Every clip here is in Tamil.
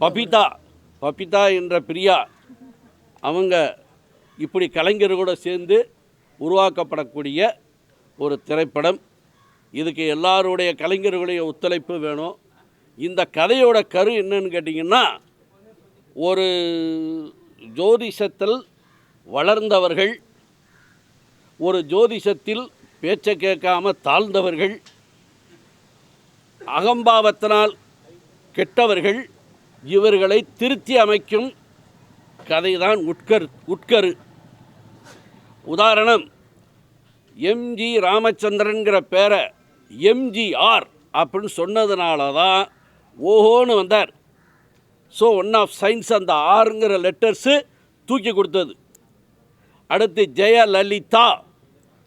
பபிதா பபிதா. என்ற பிரியா அவங்க இப்படி கலைஞர்களோட சேர்ந்து உருவாக்கப்படக்கூடிய ஒரு திரைப்படம். இதுக்கு எல்லாருடைய கலைஞர்களுடைய ஒத்துழைப்பு வேணும். இந்த கதையோட கரு என்னன்னு கேட்டிங்கன்னா ஒரு ஜோதிஷத்தில் வளர்ந்தவர்கள் ஒரு ஜோதிஷத்தில் பேச்சை கேட்காம தாழ்ந்தவர்கள் அகம்பாவத்தினால் கெட்டவர்கள் இவர்களை திருத்தி அமைக்கும் கதைதான் உட்கரு உட்கரு. உதாரணம் எம்ஜி ராமச்சந்திரன்கிற பேரை எம்ஜிஆர் அப்படின்னு சொன்னதுனால தான் ஓஹோன்னு வந்தார். ஸோ ஒன் ஆஃப் சயின்ஸ் அந்த ஆறுங்கிற லெட்டர்ஸு தூக்கி கொடுத்தது. அடுத்து ஜெயலலிதா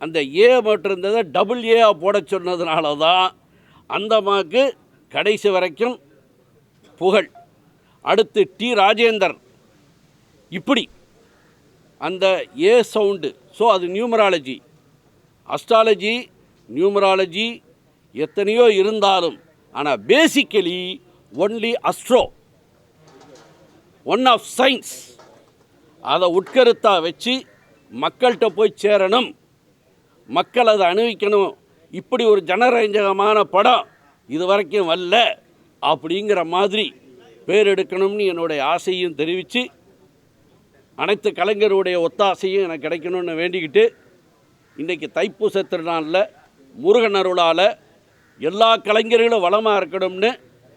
அந்த ஏ மட்டும் இருந்ததை டபுள் ஏ போட சொன்னதுனால தான் அந்த அம்மாவுக்கு கடைசி வரைக்கும் புகழ். அடுத்து டி ராஜேந்தர். இப்படி அந்த ஏ சவுண்டு ஸோ அது நியூமராலஜி. அஸ்ட்ராலஜி நியூமராலஜி எத்தனையோ இருந்தாலும் ஆனால் basically only astro one of science அதை உட்கருத்தாக வச்சு மக்கள்கிட்ட போய் சேரணும். மக்கள் அதை அணிவிக்கணும். இப்படி ஒரு ஜனரஞ்சகமான படம் இது வரைக்கும் வரல. அப்படிங்கிற மாதிரி பேர் எடுக்கணும்னு என்னுடைய ஆசையும் தெரிவித்து அனைத்து கலைஞருடைய ஒத்தாசையும் எனக்கு கிடைக்கணும்னு வேண்டிக்கிட்டு இன்றைக்கி தைப்பூச திருநாளில் முருகன் அருளால் எல்லா கலைஞர்களும் வளமாக இருக்கணும்னு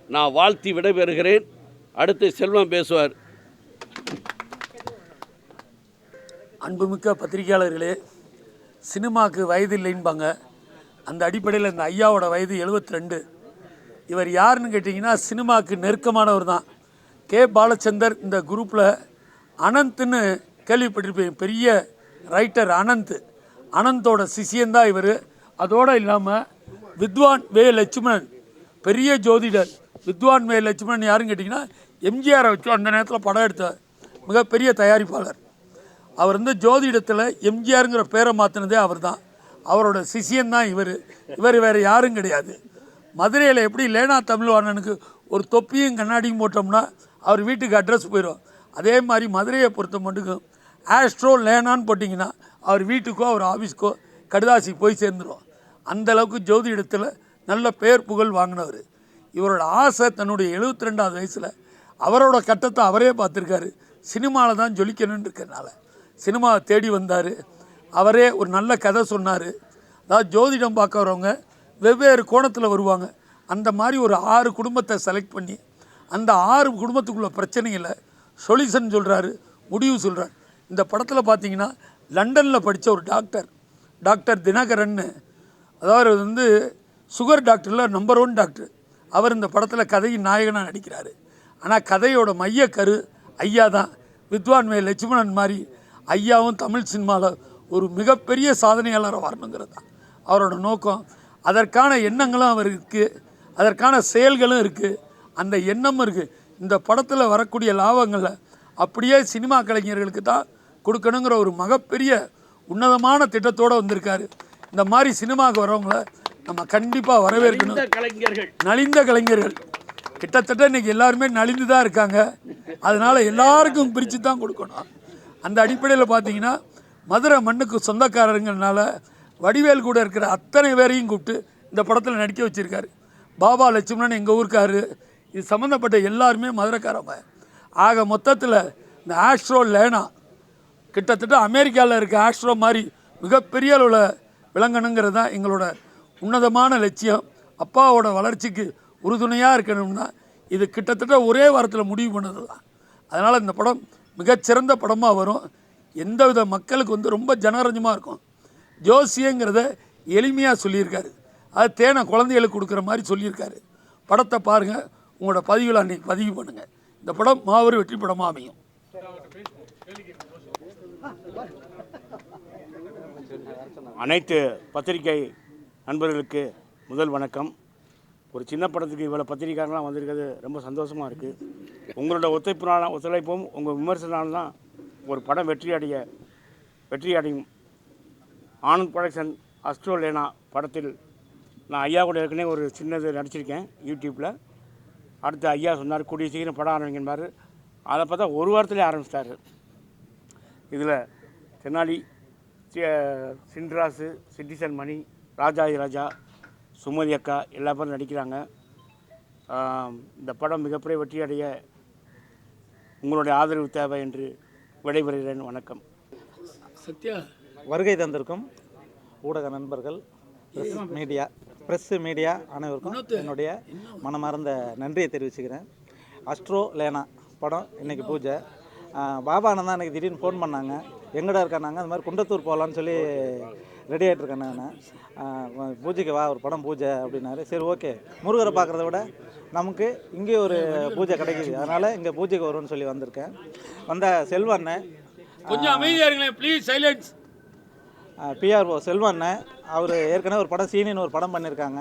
நான் வாழ்த்தி விடைபெறுகிறேன். அடுத்து செல்வம் பேசுவார். அன்புமிக்க பத்திரிகையாளர்களே சினிமாவுக்கு வயது இல்லைன்பாங்க அந்த அடிப்படையில் இந்த ஐயாவோட வயது 72 ரெண்டு இவர் யாருன்னு கேட்டிங்கன்னா சினிமாவுக்கு நெருக்கமானவர் தான். கே. பாலச்சந்தர் இந்த குரூப்பில் அனந்த்னு கேள்விப்பட்டிருப்பேன் பெரிய ரைட்டர் அனந்த். அனந்தோட சிஷியந்தான் இவர். அதோடு இல்லாமல் வித்வான் வே. லட்சுமணன். பெரிய ஜோதிடர். வித்வான் வே. லட்சுமணன் யாருன்னு கேட்டிங்கன்னா எம்ஜிஆரை வச்சு அந்த நேரத்தில் படம் எடுத்த மிகப்பெரிய தயாரிப்பாளர். அவர் வந்து ஜோதிடத்தில் எம்ஜிஆருங்கிற பேரை மாற்றினதே அவர் தான் அவரோட சிஷியன் தான் இவர். இவர் வேறு யாரும் கிடையாது. மதுரையில் எப்படி லேனா தமிழ்வாணனுக்கு ஒரு தொப்பியும் கண்ணாடியும் போட்டோம்னா அவர் வீட்டுக்கு அட்ரஸ் போயிடும் அதே மாதிரி மதுரையை பொறுத்த மட்டுக்கும் ஆஸ்ட்ரோ லேனான்னு போட்டிங்கன்னா அவர் வீட்டுக்கோ அவர் ஆஃபீஸ்க்கோ கடுதாசி போய் சேர்ந்துடும் அந்தளவுக்கு ஜோதி இடத்தில் நல்ல பேர் புகழ் வாங்கினவர். இவரோட ஆசை தன்னுடைய 72 ரெண்டாவது வயசில் அவரோட கட்டத்தை அவரே பார்த்துருக்காரு. சினிமாவில் தான் ஜொலிக்கணும்னு இருக்கிறனால. சினிமாவை தேடி வந்தார். அவரே ஒரு நல்ல கதை சொன்னார். அதாவது ஜோதிடம் பார்க்க வரவங்க வெவ்வேறு கோணத்தில் வருவாங்க. அந்த மாதிரி ஒரு ஆறு குடும்பத்தை செலக்ட் பண்ணி அந்த ஆறு குடும்பத்துக்குள்ள பிரச்சனைகளை சொல்யூஷன் சொல்கிறாரு முடிவு சொல்கிறார் இந்த படத்தில் பார்த்தீங்கன்னா லண்டனில் படித்த ஒரு டாக்டர் டாக்டர் தினகரன்னு அதாவது வந்து சுகர் டாக்டரில் நம்பர் ஒன் டாக்டர் அவர் இந்த படத்தில் கதையின் நாயகனாக நடிக்கிறார். ஆனால் கதையோட மையக்கரு ஐயா தான். வித்வான் மே லட்சுமணன் மாதிரி ஐயாவும் தமிழ் சினிமாவில் ஒரு மிகப்பெரிய சாதனையாளராக வரணுங்கிறது தான். அவரோட நோக்கம் அதற்கான எண்ணங்களும் அவருக்கு அதற்கான செயல்களும் இருக்குது அந்த எண்ணமும் இருக்குது இந்த படத்தில் வரக்கூடிய லாபங்களை அப்படியே சினிமா கலைஞர்களுக்கு தான் கொடுக்கணுங்கிற ஒரு மகப்பெரிய உன்னதமான திட்டத்தோடு வந்திருக்காரு. இந்த மாதிரி சினிமாவுக்கு வரவங்கள நம்ம கண்டிப்பாக வரவேற்கணும். கலைஞர்கள். நலிந்த கலைஞர்கள். கிட்டத்தட்ட இன்னைக்கு எல்லாருமே நலிந்து தான் இருக்காங்க. அதனால எல்லாருக்கும் பிரித்து தான் கொடுக்கணும். அந்த அடிப்படையில் பார்த்தீங்கன்னா மதுரை மண்ணுக்கு சொந்தக்காரருங்கிறனால வடிவேல் கூட இருக்கிற அத்தனை பேரையும் கூப்பிட்டு இந்த படத்தில் நடிக்க வச்சுருக்காரு. பாபா லட்சுமணன் எங்கள் ஊருக்காரு. இது சம்மந்தப்பட்ட எல்லாருமே மதுரைக்காரவங்க ஆக மொத்தத்தில் இந்த ஆஸ்ட்ரோ லேனா கிட்டத்தட்ட அமெரிக்காவில் இருக்க ஆஸ்ட்ரோ மாதிரி மிகப்பெரிய அளவில் விளங்கணுங்கிறது தான் எங்களோட உன்னதமான லட்சியம். அப்பாவோட வளர்ச்சிக்கு உறுதுணையாக இருக்கணும்னா இது கிட்டத்தட்ட ஒரே வாரத்தில் முடிவு பண்ணது தான் அதனால் இந்த படம் மிகச்சிறந்த படமாக வரும். எந்தவித மக்களுக்கு வந்து ரொம்ப ஜனரஞ்சமாக இருக்கும். ஜோசியங்கிறத எளிமையாக சொல்லியிருக்காரு. அது தேனை குழந்தைகளுக்கு கொடுக்குற மாதிரி சொல்லியிருக்காரு. படத்தை பாருங்கள் உங்களோட பதிவில் அன்றைக்கி பதிவு பண்ணுங்கள் இந்த படம் மாபெரும் வெற்றி படமாக அமையும். அனைத்து பத்திரிகை நண்பர்களுக்கு முதல் வணக்கம். ஒரு சின்ன படத்துக்கு இவ்வளோ பத்திரிக்காரங்களாம் வந்திருக்கிறது ரொம்ப சந்தோஷமாக இருக்குது உங்களோட ஒத்துழைப்புனால ஒத்துழைப்பும் உங்கள் விமர்சனாலும் தான் ஒரு படம் வெற்றி அடைய வெற்றி அடையும் ஆனந்த் ப்ரொடக்ஷன் அஸ்ட்ரோலேனா படத்தில் நான் ஐயா கூட ஏற்கனவே ஒரு சின்னது நடிச்சிருக்கேன் யூடியூப்பில். அடுத்து ஐயா சொன்னார் கூடிய சீக்கிரம் படம் ஆரம்பிங்கன்னாரு அதை பார்த்தா ஒரு வாரத்துலேயே ஆரம்பிச்சிட்டாரு. இதில் தென்னாலி சின்ராசு சிட்டிசன் மணி ராஜாதி ராஜா சுமதி அக்கா எல்லா பேரும் நடிக்கிறாங்க இந்த படம் மிகப்பெரிய வெற்றியடைய உங்களுடைய ஆதரவு தேவை என்று விடைபெறுகிறேன். வணக்கம். சத்யா வருகை தந்திருக்கும் ஊடக நண்பர்கள் பிரஸ் மீடியா ப்ரெஸ் மீடியா அனைவருக்கும் என்னுடைய மனமார்ந்த நன்றியை தெரிவிச்சுக்கிறேன். அஸ்ட்ரோ லேனா படம் இன்னைக்கு பூஜை. பாபா அண்ணன் தான் எனக்கு திடீர்னு ஃபோன் பண்ணாங்க. எங்கடா இருக்கானாங்க அது மாதிரி குண்டத்தூர் போகலான்னு சொல்லி ரெடி ஆகிட்டு இருக்கேன் நான். பூஜைக்கு வா ஒரு படம் பூஜை அப்படின்னாரு. சரி ஓகே முருகரை பார்க்குறத விட நமக்கு இங்கே ஒரு பூஜை கிடைக்குது. அதனால் இங்கே பூஜைக்கு வரும்னு சொல்லி வந்திருக்கேன். வந்த செல்வண்ணன் கொஞ்சம் அமைதியா இருங்களேன் ப்ளீஸ் சைலன்ஸ் பிஆர்ஓ செல்வண்ணன் அவர் ஏற்கனவே ஒரு படம் சீனின்னு ஒரு படம் பண்ணியிருக்காங்க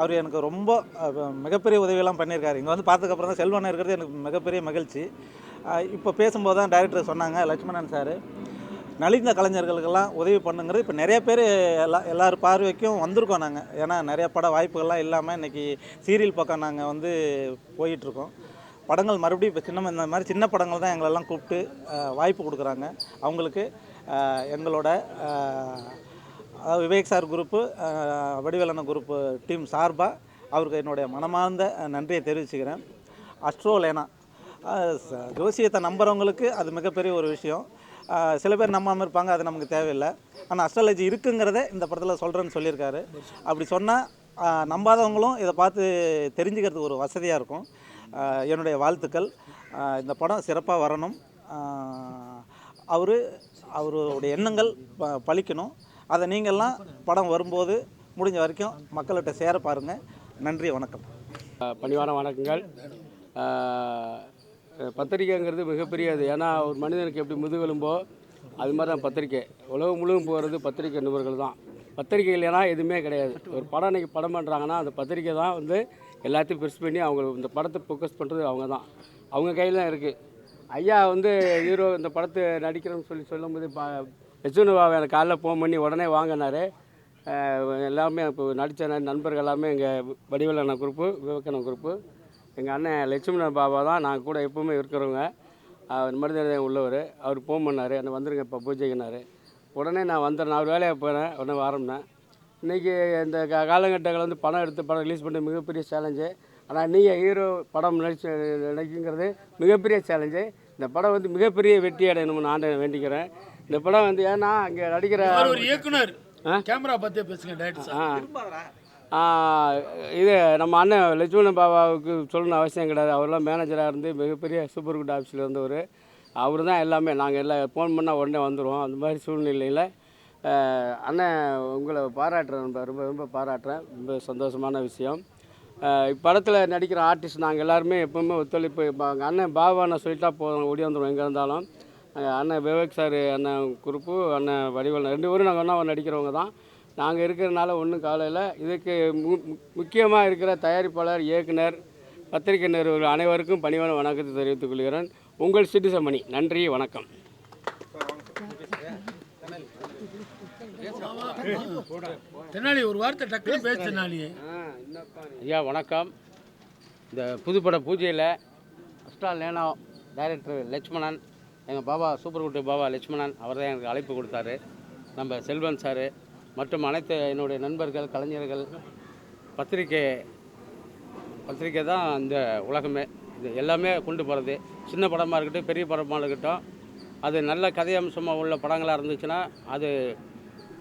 அவர் எனக்கு ரொம்ப மிகப்பெரிய உதவியெல்லாம் பண்ணியிருக்காரு இங்கே வந்து பார்த்ததுக்கப்புறம் தான் செல்வண்ணன் இருக்கிறது எனக்கு மிகப்பெரிய மகிழ்ச்சி. இப்போ பேசும்போது தான் டைரக்டர் சொன்னாங்க லட்சுமணன் சார். நலிந்த கலைஞர்களுக்கெல்லாம் உதவி பண்ணுங்கிறது இப்போ நிறைய பேர் எல்லா எல்லார் பார்வைக்கும் வந்திருக்கோம் நாங்கள் ஏன்னா நிறைய பட வாய்ப்புகள்லாம் இல்லாமல் இன்றைக்கி சீரியல் பக்கம் நாங்கள் வந்து போயிட்டுருக்கோம். படங்கள் மறுபடியும் இப்போ சின்ன இந்த மாதிரி சின்ன படங்கள் தான் எங்களெல்லாம் கூப்பிட்டு வாய்ப்பு கொடுக்குறாங்க. அவங்களுக்கு எங்களோட அதாவது விவேக் சார் குரூப்பு வடிவலன குரூப்பு டீம் சார்பாக அவருக்கு என்னுடைய மனமார்ந்த நன்றியை தெரிவிச்சுக்கிறேன். அஸ்ட்ரோலேனா ஜோசியத்தை நம்புறவங்களுக்கு அது மிகப்பெரிய ஒரு விஷயம். சில பேர் நம்பாமல் இருப்பாங்க அது நமக்கு தேவையில்லை. ஆனால் அஸ்ட்ராலஜி இருக்குங்கிறத இந்த படத்தில் சொல்கிறேன்னு சொல்லியிருக்காரு. அப்படி சொன்னால் நம்பாதவங்களும் இதை பார்த்து தெரிஞ்சுக்கிறதுக்கு ஒரு வசதியாக இருக்கும். என்னுடைய வாழ்த்துக்கள். இந்த படம் சிறப்பாக வரணும். அவர் அவருடைய எண்ணங்கள் ப- பழிக்கணும். அதை நீங்கள்லாம் படம் வரும்போது முடிஞ்ச வரைக்கும் மக்கள்கிட்ட சேர பாருங்கள் நன்றி வணக்கம். பணிவான வணக்கங்கள். பத்திரிக்கைங்கிறது மிகப்பெரிய அது ஏன்னா ஒரு மனிதனுக்கு எப்படி முதுகெலும்போ அது மாதிரி தான் பத்திரிக்கை உலகம் முழுவதும் போகிறது பத்திரிக்கை நிபுணர்கள் தான். பத்திரிக்கை இல்லைன்னா எதுவுமே கிடையாது. ஒரு படம் இன்றைக்கி படம் பண்ணுறாங்கன்னா அந்த பத்திரிக்கை தான் வந்து எல்லாத்தையும் பெருசு பண்ணி அவங்க இந்த படத்தை ஃபோக்கஸ் பண்ணுறது அவங்க தான். அவங்க கையில் தான் இருக்குது ஐயா வந்து ஹீரோ இந்த படத்தை நடிக்கிறேன்னு சொல்லி சொல்லும்போது பா லட்சுமண பாபா எனக்கு காலைல ஃபோன் பண்ணி உடனே வாங்கினார். எல்லாமே இப்போ நடித்த நண்பர்கள் எல்லாமே எங்கள் வடிவேலண்ண குரூப்பு விவேகண்ண குரூப்பு எங்கள் அண்ணன் லட்சுமண பாபா தான் நான் கூட எப்பவுமே இருக்கிறவங்க. அவர் மனிதன் உள்ளவர். அவர் ஃபோன் பண்ணார். என்ன வந்துருங்க இப்போ பூஜைக்குனாரு உடனே நான் வந்துடுறேன் அவர் வேலையை போனேன். உடனே ஆரம்பினேன் இன்றைக்கி இந்த கா காலகட்டங்கள் வந்து படம் எடுத்து படம் ரிலீஸ் பண்ணுறது மிகப்பெரிய சேலஞ்சு ஆனால் நீங்கள் ஹீரோ படம் நடிச்சு நடிக்குங்கிறது மிகப்பெரிய சேலஞ்சு இந்த படம் வந்து மிகப்பெரிய வெற்றி அடையணும்னு நான் வேண்டிக்கிறேன். இந்த படம் வந்து ஏன்னா இங்கே நடிக்கிற ஒரு இயக்குனர்? கேமரா பார்த்தே பேசுங்க இது நம்ம அண்ணன் லட்சுமணன் பாபாவுக்கு சொல்லணும்னு அவசியம் கிடையாது. அவர்லாம் மேனேஜராக இருந்து மிகப்பெரிய சூப்பர் குட் ஆஃபீஸில் இருந்தவர். அவர் தான் எல்லாமே. நாங்கள் எல்லாம் ஃபோன் பண்ணால் உடனே வந்துடுவோம் அந்த மாதிரி சூழ்நிலையில் அண்ணன் உங்களை பாராட்டுறேன். ரொம்ப ரொம்ப ரொம்ப பாராட்டுறேன். ரொம்ப சந்தோஷமான விஷயம். படத்தில் நடிக்கிற ஆர்டிஸ்ட் நாங்கள் எல்லாருமே எப்பவுமே ஒத்துழைப்பு எங்கள் அண்ணன் பாபான்னு சொல்லிட்டா போதும் ஓடி வந்துடும் எங்கே இருந்தாலும். அண்ணன் விவேக் சார் அண்ணன் குரூப்பு அண்ணன் வடிவல் ரெண்டு பேரும் நாங்கள் ஒன்றா நடிக்கிறவங்க தான். நாங்கள் இருக்கிறனால ஒன்றும் காலையில் இதுக்கு மு முக்கியமாக இருக்கிற தயாரிப்பாளர் இயக்குனர் பத்திரிகை நிறுவனர்கள் அனைவருக்கும் பணிவான வணக்கத்தை தெரிவித்துக் கொள்கிறேன். உங்கள் சிட்டிசமணி நன்றி வணக்கம். தென்னாலி ஒரு வார்த்தை டக்குன்னு பேசு ஐயா வணக்கம். இந்த புதுப்பட பூஜையில் அஸ்டா லேனா டைரக்டர் லட்சுமணன் எங்கள் பாபா சூப்பர் குட்டு பாபா லட்சுமணன் அவர் தான் எனக்கு அழைப்பு கொடுத்தாரு. நம்ம செல்வன் சார் மற்றும் அனைத்து என்னுடைய நண்பர்கள் கலைஞர்கள் பத்திரிக்கை பத்திரிக்கை தான் இந்த உலகமே. இது எல்லாமே கொண்டு போகிறது சின்ன படமாக இருக்கட்டும் பெரிய படமாக இருக்கட்டும் அது நல்ல கதையம்சமாக உள்ள படங்களாக இருந்துச்சுன்னா அது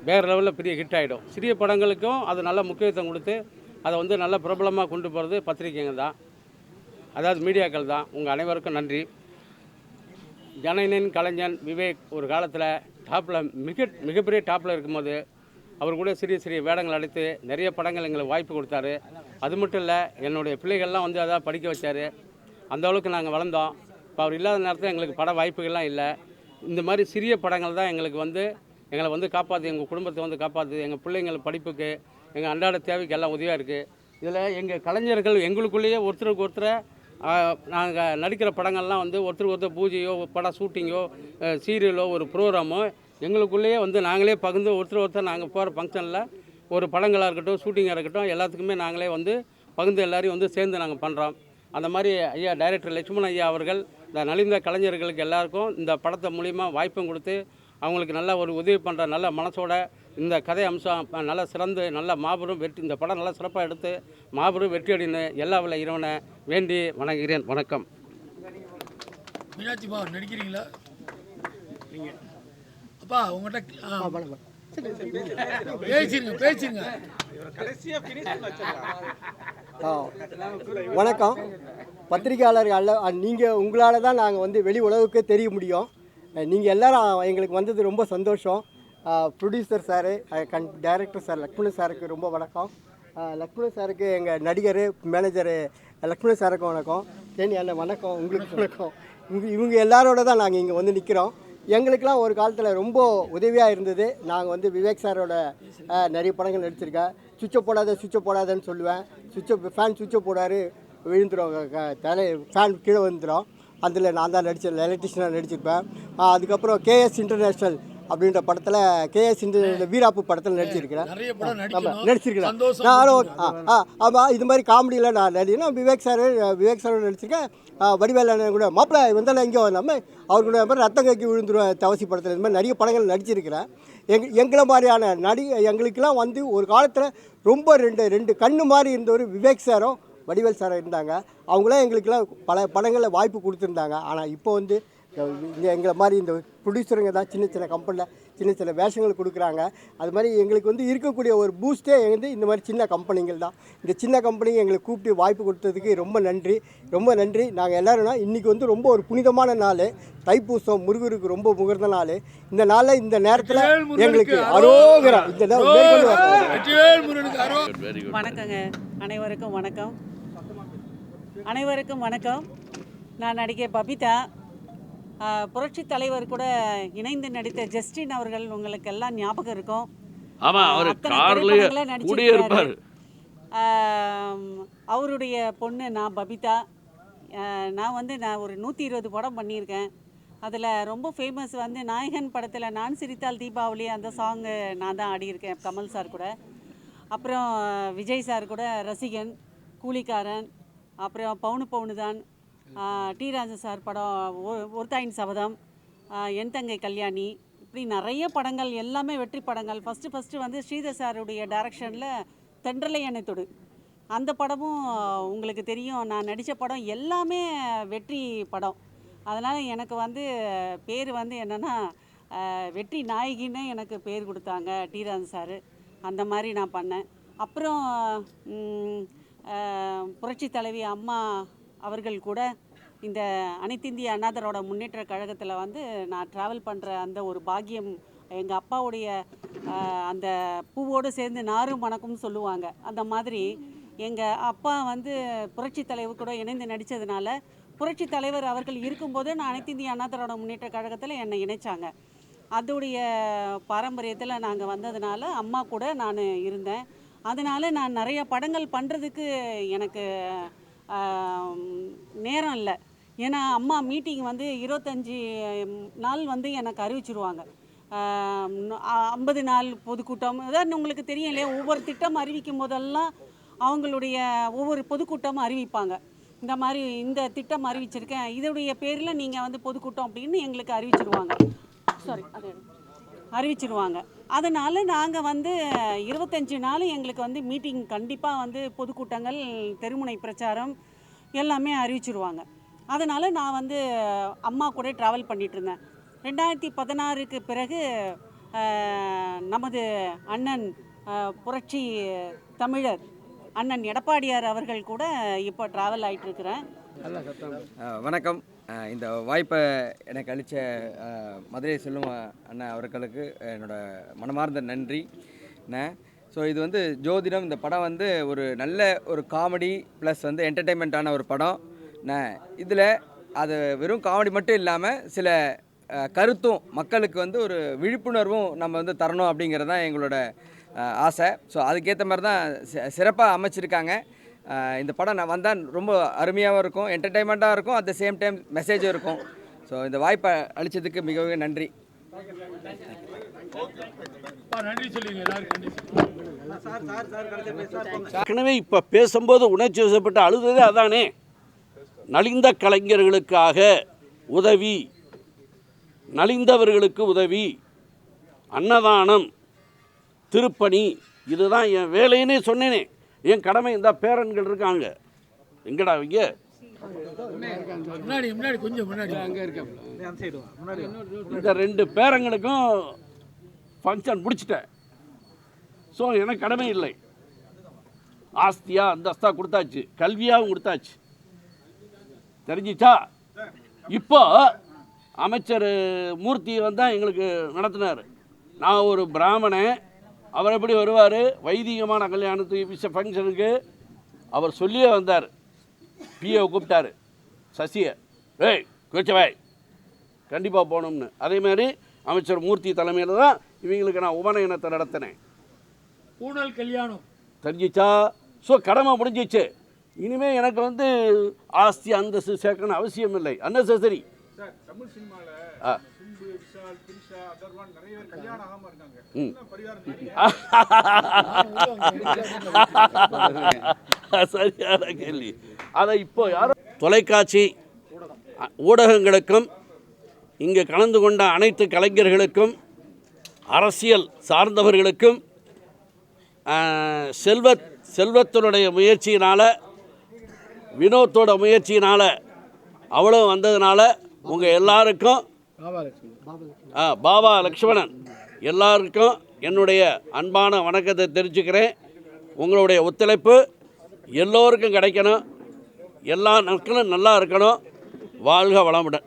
வேறு லெவலில் பெரிய ஹிட் ஆகிடும் சிறிய படங்களுக்கும் அது நல்ல முக்கியத்துவம் கொடுத்து அதை வந்து நல்ல பிரபலமாக கொண்டு போகிறது பத்திரிக்கைங்க தான். அதாவது மீடியாக்கள் தான். உங்கள் அனைவருக்கும் நன்றி. ஜனனின் கலைஞன் விவேக் ஒரு காலத்தில் டாப்பில் மிக மிகப்பெரிய டாப்பில் இருக்கும்போது அவர் கூட சிறிய சிறிய வேடங்கள் அடித்து நிறைய படங்கள் எங்களுக்கு வாய்ப்பு கொடுத்தாரு. அது மட்டும் இல்லை என்னுடைய பிள்ளைகள்லாம் வந்து அதான் படிக்க வச்சார். அந்த அளவுக்கு நாங்கள் வளர்ந்தோம். இப்போ அவர் இல்லாத நேரத்தில் எங்களுக்கு பட வாய்ப்புகள்லாம் இல்லை. இந்த மாதிரி சிறிய படங்கள் தான் எங்களுக்கு வந்து எங்களை வந்து காப்பாற்று எங்கள் குடும்பத்தை வந்து காப்பாற்று எங்கள் பிள்ளைங்கள் படிப்புக்கு எங்கள் அன்றாட தேவைக்கு எல்லாம் உதவியாக இருக்குது இதில் எங்கள் கலைஞர்கள் எங்களுக்குள்ளேயே ஒருத்தருக்கு ஒருத்தரை நாங்கள் நடிக்கிற படங்கள்லாம் வந்து ஒருத்தருக்கு ஒருத்தர் பூஜையோ படம் ஷூட்டிங்கோ சீரியலோ ஒரு ப்ரோக்ராமோ எங்களுக்குள்ளேயே வந்து நாங்களே பகிர்ந்து ஒருத்தர் ஒருத்தர் நாங்கள் போகிற ஃபங்க்ஷனில் ஒரு படங்களாக இருக்கட்டும் ஷூட்டிங்காக இருக்கட்டும் எல்லாத்துக்குமே நாங்களே வந்து பகிர்ந்து எல்லாரையும் வந்து சேர்ந்து நாங்கள் பண்ணுறோம் அந்த மாதிரி ஐயா டைரக்டர் லட்சுமணன் ஐயா அவர்கள் இந்த நலிந்த கலைஞர்களுக்கு எல்லாருக்கும் இந்த படத்தை மூலிமா வாய்ப்பும் கொடுத்து அவங்களுக்கு நல்ல ஒரு உதவி பண்ணுற நல்ல மனசோட இந்த கதை அம்சம் நல்லா சிறந்து நல்ல மாபெரும் வெற்றி இந்த படம் நல்லா சிறப்பாக எடுத்து மாபெரும் வெற்றி அடைன்னு எல்லா வல்ல இறைவனை வேண்டி வணங்குகிறேன். வணக்கம். மீனாட்சி பா நடிக்கிறீங்களா? அப்பா உங்கள்கிட்ட பேசிருங்க பேசிருங்க. வணக்கம். பத்திரிகையாளர்கள் அல்ல நீங்கள் உங்களால் தான் நாங்கள் வந்து வெளி உலகுக்கே தெரிய முடியும். நீங்கள் எல்லாரும் எங்களுக்கு வந்தது ரொம்ப சந்தோஷம். ப்ரொடியூசர் சாரு கண் டைரக்டர் சார் லக்ஷ்மணன் சாருக்கு ரொம்ப வணக்கம். ஆ, லக்ஷ்மணன் சாருக்கு எங்கள் நடிகர் மேனேஜரு லக்ஷ்மணன் சாருக்கு வணக்கம். தேனி அண்ணன் வணக்கம் உங்களுக்கு வணக்கம். இவங்க இவங்க எல்லாரோட தான் நாங்கள் இங்கே வந்து நிற்கிறோம் எங்களுக்கெல்லாம் ஒரு காலத்தில் ரொம்ப உதவியாக இருந்தது. நாங்கள் வந்து விவேக் சாரோட நிறைய படங்கள் நடிச்சிருக்கேன் சுவிட்சை போடாத சுவிட்சை போடாதன்னு சொல்லுவேன். சுவிட்சை ஃபேன் சுவிட்சை போடாரு விழுந்துடும் தலை ஃபேன் கீழே விழுந்துடும் அதில் நான் தான் நடித்தேன் எலக்ட்ரிஷனாக நடிச்சிருப்பேன். அதுக்கப்புறம் கேஎஸ் இன்டர்நேஷ்னல் அப்படின்ற படத்தில் கேஎஸ் வீராப்பு படத்தில் நடிச்சிருக்கிறேன். நடிக்கணும். நடிச்சிருக்கிறேன். ஆ ஆமாம் இது மாதிரி காமெடியில் நான் நடிக்கிறேன். விவேக் சார் விவேக் சாரோட நடிச்சிருக்கேன். வடிவேலு கூட மாப்பிள்ளை வந்தாலும் எங்கே நம்ம அவர் கூட மாதிரி ரத்தம் கக்கி விழுந்துருவேன் தவசி படத்தில் இது மாதிரி நிறைய படங்கள் நடிச்சிருக்கிறேன். எங் எங்களை மாதிரியான நடி எங்களுக்கெல்லாம் வந்து ஒரு காலத்தில் ரொம்ப ரெண்டு ரெண்டு கண்ணு மாதிரி இருந்தவர் விவேக் சாரும் வடிவேல் சாரும் இருந்தாங்க. அவங்களாம் எங்களுக்கெல்லாம் பல படங்களில் வாய்ப்பு கொடுத்துருந்தாங்க. ஆனால் இப்போ வந்து இங்கே எங்களை மாதிரி இந்த ப்ரொடியூசருங்க தான் சின்ன சின்ன கம்பெனியில் சின்ன சின்ன வேஷங்கள் கொடுக்குறாங்க. அது மாதிரி எங்களுக்கு வந்து இருக்கக்கூடிய ஒரு பூஸ்டே வந்து இந்த மாதிரி சின்ன கம்பெனிகள் தான். இந்த சின்ன கம்பெனிங்க எங்களுக்கு கூப்பிட்டு வாய்ப்பு கொடுத்ததுக்கு ரொம்ப நன்றி. ரொம்ப நன்றி. நாங்கள் எல்லாரும்னா இன்றைக்கி வந்து ரொம்ப ஒரு புனிதமான நாள். தைப்பூசம் முருகருக்கு ரொம்ப முகர்ந்த நாள். இந்த நாளில் இந்த நேரத்தில் எங்களுக்கு அரோகரா. இந்த வணக்கங்க. அனைவருக்கும் வணக்கம். அனைவருக்கும் வணக்கம். நான் நடிகை பபிதா. புரட்சி தலைவர் கூட இணைந்து நடித்த ஜஸ்டின் அவர்கள் உங்களுக்கு எல்லாம் ஞாபகம் இருக்கும். ஆமாம் அவர் கார்லேயே கூடயே. இருப்பார் ஆம், அவருடைய பொண்ணு நான் பபிதா. நான் வந்து நான் ஒரு நூற்றி இருபது படம் பண்ணியிருக்கேன். அதில் ரொம்ப ஃபேமஸ் வந்து நாயகன் படத்தில் நான் சிரித்தால் தீபாவளி அந்த சாங்கு நான் தான் ஆடியிருக்கேன் கமல் சார் கூட. அப்புறம் விஜய் சார் கூட ரசிகன் கூலிக்காரன் அப்புறம் பவுனு பவுனு தான் டி. ராஜன் சார் படம் ஒ- ஒருத்தாயின் சபதம் என் தங்கை கல்யாணி இப்படி நிறைய படங்கள் எல்லாமே வெற்றி படங்கள். ஃபஸ்ட்டு ஃபஸ்ட்டு வந்து ஸ்ரீதர் சாருடைய டைரக்ஷனில் தென்றலை எண்ணெய் தொடு. அந்த படமும் உங்களுக்கு தெரியும். நான் நடித்த படம் எல்லாமே வெற்றி படம். அதனால் எனக்கு வந்து பேர் வந்து என்னென்னா வெற்றி நாயகின்னு எனக்கு பேர் கொடுத்தாங்க டீரான் சார். அந்த மாதிரி நான் பண்ணேன். அப்புறம் புரட்சி தலைவி அம்மா அவர்கள் கூட இந்த அனைத்திந்திய அண்ணாதரோட முன்னேற்ற கழகத்தில் வந்து நான் ட்ராவல் பண்ணுற அந்த ஒரு பாக்கியம் எங்கள் அப்பாவுடைய அந்த பூவோடு சேர்ந்து நாரும் மணக்கும்னு சொல்லுவாங்க. அந்த மாதிரி எங்கள் அப்பா வந்து புரட்சி தலைவர் கூட இணைந்து நடித்ததுனால புரட்சி தலைவர் அவர்கள் இருக்கும்போது நான் அனைத்து இந்திய அண்ணாதரோட முன்னேற்ற கழகத்தில் என்னை இணைச்சாங்க. அதோடைய பாரம்பரியத்தில் நாங்கள் வந்ததுனால அம்மா கூட நான் இருந்தேன். அதனால் நான் நிறைய படங்கள் பண்ணுறதுக்கு எனக்கு நேரம் இல்லை. ஏன்னா அம்மா மீட்டிங் வந்து இருபத்தஞ்சி நாள் வந்து எனக்கு அறிவிச்சிருவாங்க. ஐம்பது நாள் பொதுக்கூட்டம். அதாவது உங்களுக்கு தெரியும் இல்லையா ஒவ்வொரு திட்டம் அறிவிக்கும் போதெல்லாம் அவங்களுடைய ஒவ்வொரு பொதுக்கூட்டமும் அறிவிப்பாங்க. இந்த மாதிரி இந்த திட்டம் அறிவிச்சிருக்கேன். இதோடைய பேரில் நீங்கள் வந்து பொதுக்கூட்டம் அப்படின்னு எங்களுக்கு அறிவிச்சிருவாங்க. சாரி அதே அறிவிச்சிருவாங்க. அதனால் நாங்கள் வந்து இருபத்தஞ்சி நாள் எங்களுக்கு வந்து மீட்டிங் கண்டிப்பாக வந்து பொதுக்கூட்டங்கள் தெருமுனை பிரச்சாரம் எல்லாமே அறிவிச்சிருவாங்க. அதனால் நான் வந்து அம்மா கூட ட்ராவல் பண்ணிகிட்ருந்தேன் இருந்தேன் ரெண்டாயிரத்தி பதினாறுக்கு பிறகு நமது அண்ணன் புரட்சி தமிழர் அண்ணன் எடப்பாடியார் அவர்கள் கூட இப்போ ட்ராவல் ஆயிட்டு இருக்கிறேன் வணக்கம். இந்த வாய்ப்பை எனக்கு அளித்த மதுரை செல்லும் அண்ணன் அவர்களுக்கு என்னோட மனமார்ந்த நன்றி. ஸோ இது வந்து ஜோதிடம் இந்த படம் வந்து ஒரு நல்ல ஒரு காமெடி ப்ளஸ் வந்து என்டர்டெயின்மெண்ட்டான ஒரு படம். இதில் அது வெறும் காமெடி மட்டும் இல்லாமல் சில கருத்தும் மக்களுக்கு வந்து ஒரு விழிப்புணர்வும் நம்ம வந்து தரணும் அப்படிங்கிறது தான் எங்களோட ஆசை. ஸோ அதுக்கேற்ற மாதிரி தான் சிறப்பாக அமைச்சிருக்காங்க. இந்த படம் நான் வந்தால் ரொம்ப அருமையாகவும் இருக்கும் என்டர்டைன்மெண்ட்டாக இருக்கும் அட் த சேம் டைம் மெசேஜும் இருக்கும். ஸோ இந்த வாய்ப்பை அளித்ததுக்கு மிகவும் நன்றி. ஏற்கனவே இப்போ பேசும்போது உணர்ச்சி வசப்பட்டு அழுததே அதானே? நலிந்த கலைஞர்களுக்காக உதவி நலிந்தவர்களுக்கு உதவி அன்னதானம் திருப்பணி இதுதான் என் வேலைன்னே சொன்னேனே. என் கடமை இந்த பேரன்கள் இருக்காங்க. எங்கடா அவங்க முன்னாடி முன்னாடி கொஞ்சம் முன்னாடி. இந்த ரெண்டு பேரங்களுக்கும் ஃபங்க்ஷன் முடிச்சிட்டேன். ஸோ எனக்கு கடமை இல்லை. ஆஸ்தியா அந்தஸ்தா கொடுத்தாச்சு. கல்வியாகவும் கொடுத்தாச்சு. தெரிஞ்சிச்சா? இப்போ அமைச்சர் மூர்த்தி வந்தால் எங்களுக்கு நடத்தினார். நான் ஒரு பிராமணன். அவர் எப்படி வருவார்? வைதிகமான கல்யாணத்துக்கு விஷ ஃபங்க்ஷனுக்கு அவர் சொல்லியே வந்தார். பிஏ கூப்பிட்டாரு. சசியை. ஏய் குறிச்சவாய் கண்டிப்பாக போகணும்னு. அதே மாதிரி அமைச்சர் மூர்த்தி தலைமையில் தான் இவங்களுக்கு நான் உபநயனத்தை நடத்தினேன். பூனல் கல்யாணம். தெரிஞ்சிச்சா ஸோ கடமை முடிஞ்சிச்சு. இனிமே எனக்கு வந்து ஆஸ்தி அந்தஸ்து சேர்க்கணும் அவசியம் இல்லை அன்னெசரி ஆ. ம். சரியான கேள்வி. அதை இப்போ யாரும் தொலைக்காட்சி ஊடகங்களுக்கும் இங்கே கலந்து கொண்ட அனைத்து கலைஞர்களுக்கும் அரசியல் சார்ந்தவர்களுக்கும் செல்வத் செல்வத்தினுடைய முயற்சியினால் வினோத்தோட முயற்சியினால் அவ்வளோ வந்ததுனால உங்கள் எல்லாருக்கும் ஆ பாபா லக்ஷ்மணன். எல்லாருக்கும் என்னுடைய அன்பான வணக்கத்தை தெரிஞ்சுக்கிறேன் உங்களுடைய ஒத்துழைப்பு எல்லோருக்கும் கிடைக்கணும். எல்லா நாட்களும் நல்லா இருக்கணும். வாழ்க வளமுடன்.